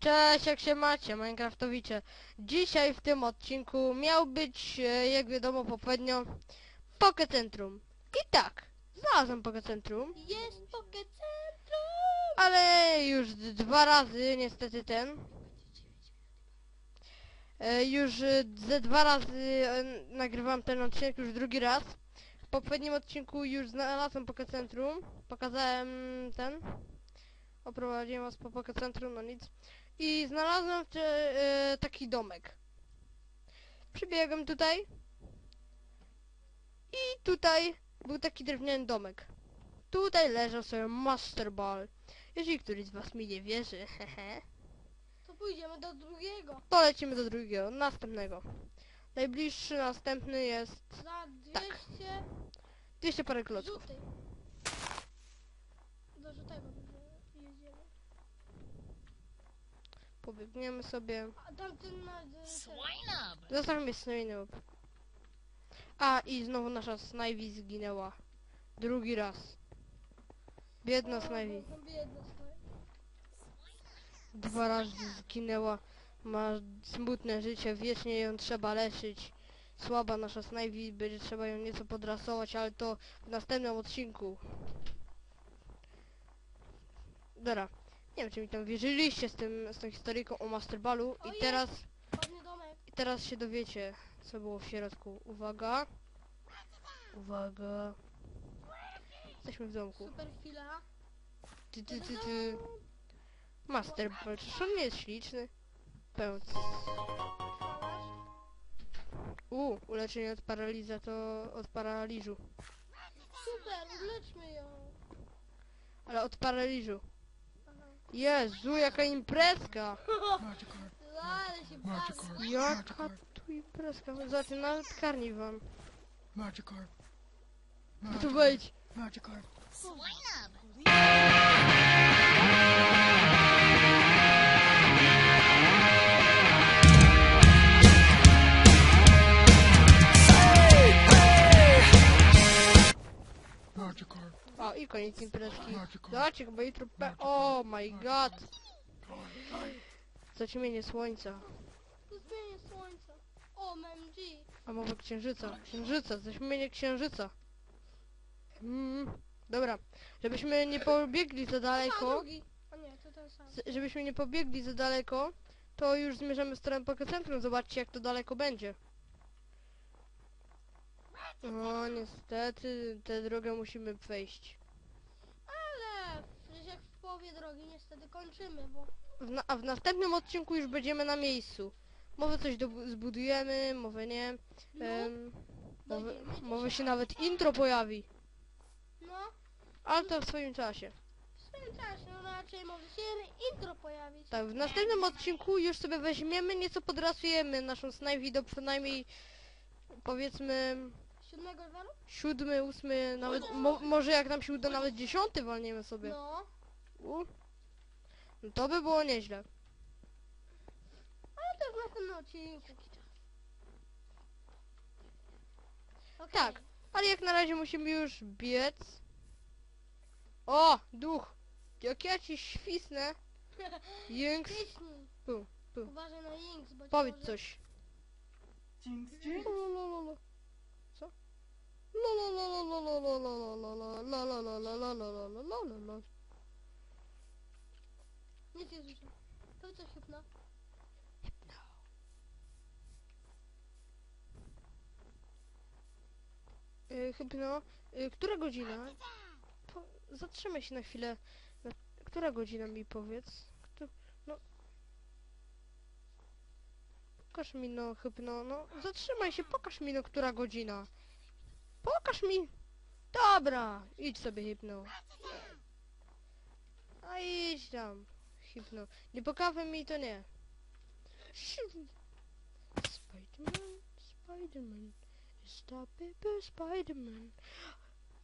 Cześć, jak się macie, Minecraftowicie? Dzisiaj w tym odcinku miał być, e, jak wiadomo poprzednio, Pokecentrum. I tak, znalazłem Pokecentrum. Jest Pokecentrum! Ale już dwa razy niestety ten. E, już e, ze dwa razy nagrywam ten odcinek, już drugi raz. W poprzednim odcinku już znalazłem Pokecentrum. Pokazałem ten. Oprowadziłem was po Pokecentrum, no nic i znalazłem te, e, taki domek. Przybiegłem tutaj i tutaj był taki drewniany domek. Tutaj leżał sobie Master Ball. Jeżeli któryś z was mi nie wierzy, hehe. To pójdziemy do drugiego. To lecimy do drugiego, następnego. Najbliższy następny jest... Za 200... Tak. 200 parę klocków. Pobiegniemy sobie. Zostawmy Swinub. A, i znowu nasza Snivy zginęła. Drugi raz. Biedna Snivy. Biedna Snivy. Dwa razy zginęła. Ma smutne życie, wiecznie ją trzeba leczyć. Słaba nasza Snivy, będzie trzeba ją nieco podrasować, ale to w następnym odcinku. Dobra. Nie wiem, czy mi tam wierzyliście z, tym, z tą historyjką o Masterbalu i teraz... Domek. I teraz się dowiecie, co było w środku. Uwaga. Uwaga. Jesteśmy w domku. Super chwila. Ty, ty, ty, ty. Masterball, czyż on nie jest śliczny? Pełc. U, uleczenie od paraliza to od paraliżu. Super, uleczmy ją. Ale od paraliżu. Jezu, jaka imprezka! Ale się Jaka tu imprezka? Zobaczcie, nawet karniwan. Magikarp. Tu wejdź! Magikarp. Swine up. O, i koniec imprezki. Zobaczcie, bo jutro pe... Oh my god! Zaćmienie słońca. Zaćmienie słońca. OMG. A mowa księżyca. Księżyca, zaćmienie księżyca. Mm, dobra. Żebyśmy nie pobiegli za daleko. Żebyśmy nie pobiegli za daleko, to już zmierzamy w stronę Pokecentrum. Zobaczcie, jak to daleko będzie. No niestety, tę drogę musimy przejść. Ale przecież jak w połowie drogi niestety kończymy, bo... W na, a w następnym odcinku już będziemy na miejscu. Może coś do, zbudujemy, może nie. No. Em, może, może się nawet intro pojawi. No, Ale to w swoim czasie. w swoim czasie, no raczej może się intro pojawić. Tak, w następnym odcinku już sobie weźmiemy, nieco podrasujemy naszą snajpi do przynajmniej powiedzmy Siódmego lewalu? Siódmy, ósmy, nawet... Mo może jak nam się uda, nawet dziesiąty walniemy sobie. No. U. No to by było nieźle. Ale to w następnym odcinku. Tak, ale jak na razie musimy już biec. O, duch! Jak ja ci świsnę, Jęks... Kliknij. Tu, tu. Uważaj na bo Powiedz może- coś. Jinx, jinx. No, no, no, nic nie słyszę. To coś chyba. Yy, Hypno, y, która godzina? Po, zatrzymaj się na chwilę. Która godzina mi powiedz? Kto, no. Pokaż mi no, Hypno, no. Zatrzymaj się, pokaż mi no, która godzina. Pokaż mi. Dobra, idź sobie, Hypno. A idź tam, Hypno. Nie pokażę mi to nie. Spiderman, Spiderman. Stop it, Spiderman.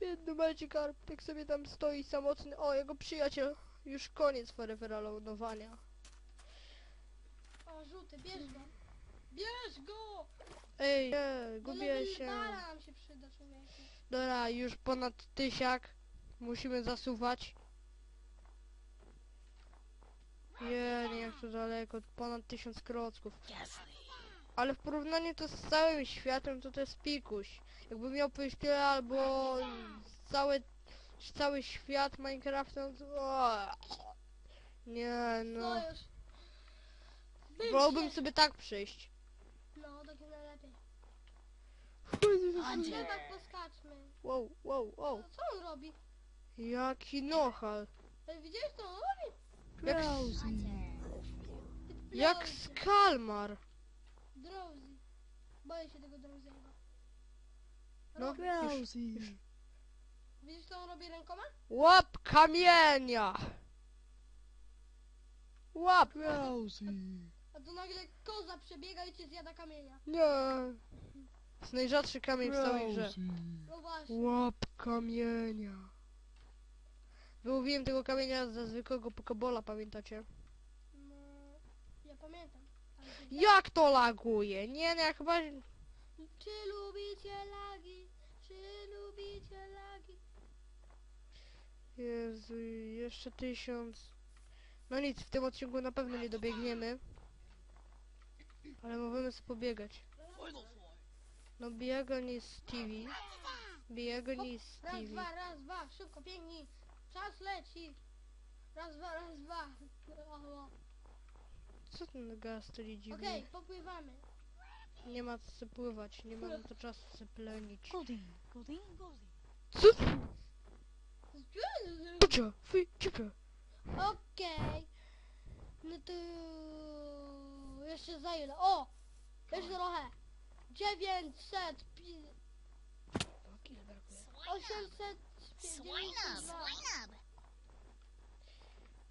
Biedny Magikarp, tak sobie tam stoi samotny. O, jego przyjaciel. Już koniec Forevera loadowania. O, żółty, bierz go. Bierz go! Ej, nie, gubię się. Nam się przyda, człowieku. Dobra, już ponad tysiak. Musimy zasuwać. Nie, nie. to daleko, ponad tysiąc. Ghastly. Ale w porównaniu to z całym światem to to jest pikuś. Jakbym miał powiedzieć tyle albo cały, cały świat Minecrafta, no to... Nie No no. już. Wolałbym sobie tak przejść. Hunter. Tak poskaczmy. Wow, wow, wow. Co on robi? Jaki nochal. Ej, Widziałeś co on robi? Jak, jak skalmar. Drowsy. Boję się tego Drowsy'ego. No, już, już. Widzisz co on robi rękoma? Łap kamienia! Łap! Drowsy. A tu nagle koza przebiega i cię zjada kamienia. Nie. Jest najrzadszy kamień w całej grze. No właśnie. Łap kamienia. Wyłowiłem tego kamienia ze zwykłego pokobola, pamiętacie? No, ja pamiętam. Ale to- Jak to laguje? Nie, nie, chyba... Czy lubicie lagi? Czy lubicie lagi? Jezu, jeszcze tysiąc. No nic, w tym odcinku na pewno nie dobiegniemy. Ale możemy sobie pobiegać. No bieganie z TV. Bieganie z Raz, TV. dwa, raz, dwa, szybko, biegnij. Czas leci. Raz, dwa, raz, dwa. O, Co ten gaz to Okej, dziwny? popływamy. Nie ma co pływać, nie ma na to czasu se plenić. Goldie, Goldie. Co? Pucia, wy, ciepia. Okej. No to jeszcze za ile? O! Jeszcze trochę. 900, pi- 800, Swine up, 92. swine up.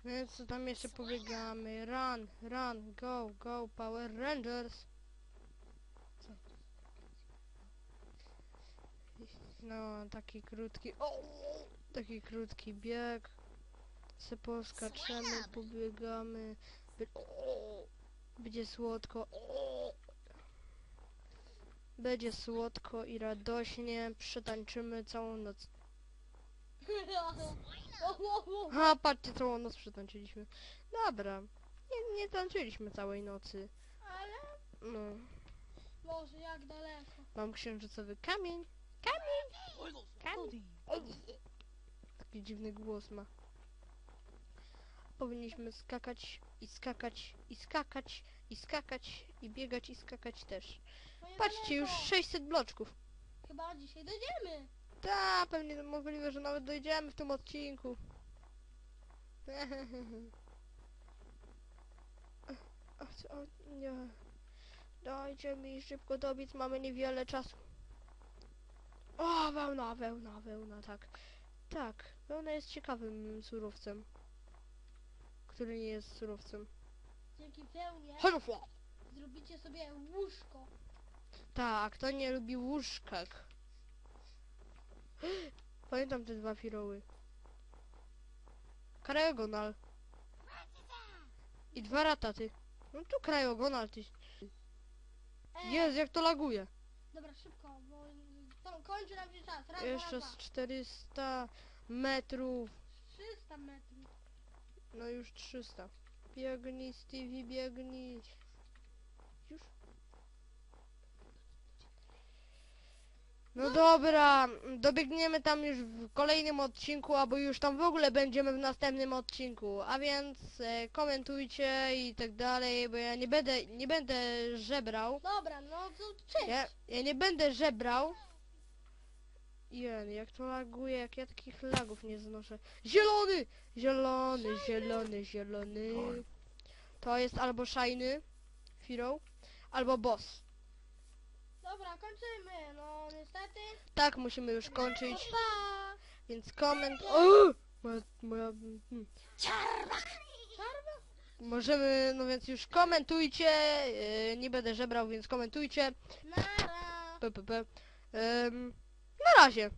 Więc co tam jeszcze pobiegamy? Run, run, go, go, Power Rangers. Co? No, taki krótki, o, taki krótki bieg. Se poskaczemy, pobiegamy. O, będzie słodko. O. Będzie słodko i radośnie. Przetańczymy całą noc. Ha, patrzcie, całą noc przetańczyliśmy. Dobra. Nie, nie tańczyliśmy całej nocy. Ale No. może jak daleko. Mam księżycowy kamień. Kamień! Kamień! Taki dziwny głos ma. Powinniśmy skakać i skakać i skakać i skakać i biegać i skakać też. Patrzcie, już niedaleko. 600 bloczków. Chyba dzisiaj dojdziemy. Ta, pewnie możliwe, że nawet dojdziemy w tym odcinku. A co? Nie. Dajcie mi szybko dobiec, mamy niewiele czasu. O, wełna, wełna, wełna, tak. Tak, wełna jest ciekawym surowcem. Który nie jest surowcem. Dzięki wełnie zrobicie sobie łóżko. Tak, kto nie lubi łóżkach? Pamiętam te dwa firoły. Krajogonal. I dwa rataty. No tu krajogonal, ty. Ej, Jezu, jak to laguje. Dobra, szybko, bo to kończy nam się czas. Raz, Jeszcze z dwa. 400 metrów. 300 metrów. No już 300. Biegnij, Stevie, biegnij. Już? No dobra, dobiegniemy tam już w kolejnym odcinku, albo już tam w ogóle będziemy w następnym odcinku. A więc e, komentujcie i tak dalej, bo ja nie będę, nie będę żebrał. Dobra, no to cześć. Ja, ja nie będę żebrał. Jen, jak to laguje, jak ja takich lagów nie znoszę. Zielony! Zielony, zielony, zielony. To jest albo Shiny, Hero, albo Boss. Dobra, kończymy. No niestety. Tak, musimy już kończyć, Pa! więc koment... O! Moja, moja, hmm. Czarwa! Możemy, no więc już komentujcie, yy, nie będę żebrał, więc komentujcie. Nara! P, p, p. Ym, na razie.